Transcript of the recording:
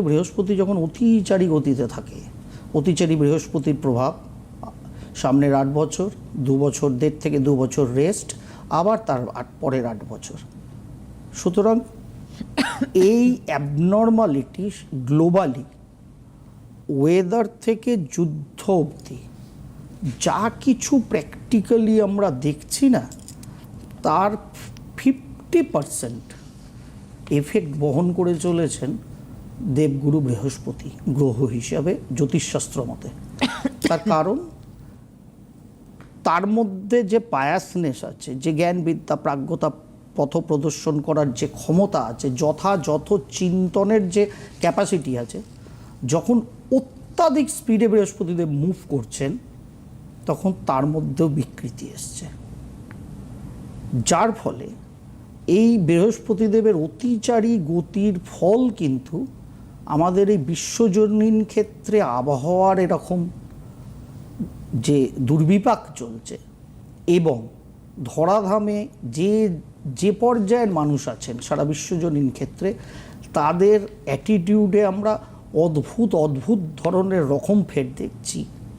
বৃহস্পতি যখন অতিচারী গতিতে থাকে, অতিচারী বৃহস্পতির প্রভাব, সামনের আট বছর, দু বছর দেড় থেকে দু বছর রেস্ট আবার তার আট, পরের আট বছর। সুতরাং এই অ্যাবনর্মালিটি গ্লোবালি ওয়েদার থেকে যুদ্ধ অবধি, যা কিছু প্র্যাকটিক্যালি আমরা দেখছি না, তার ফিফটি পারসেন্ট এফেক্ট বহন করে চলেছেন দেবগুরু বৃহস্পতি গ্রহ হিসাবে জ্যোতিষশাস্ত্র মতে। তার কারণ তার মধ্যে যে পায়াসনেস আছে যে জ্ঞানবিদ্যা প্রাজ্ঞতা পথ প্রদর্শন করার যে ক্ষমতা আছে যথাযথ চিন্তনের যে ক্যাপাসিটি আছে যখন অত্যাধিক স্পিডে বৃহস্পতিদেব মুভ করছেন তখন তার মধ্যেও বিকৃতি এসছে। যার ফলে এই বৃহস্পতিদেবের অতিচারী গতির ফল কিন্তু আমাদের এই বিশ্বজনীন ক্ষেত্রে আবহাওয়ার এরকম যে দুর্বিপাক চলছে এবং ধরাধামে যে যে পর্যায়ের মানুষ আছেন সারা বিশ্বজনীন ক্ষেত্রে, তাদের অ্যাটিটিউডে আমরা অদ্ভুত অদ্ভুত ধরনের রকম ফের দেখছি।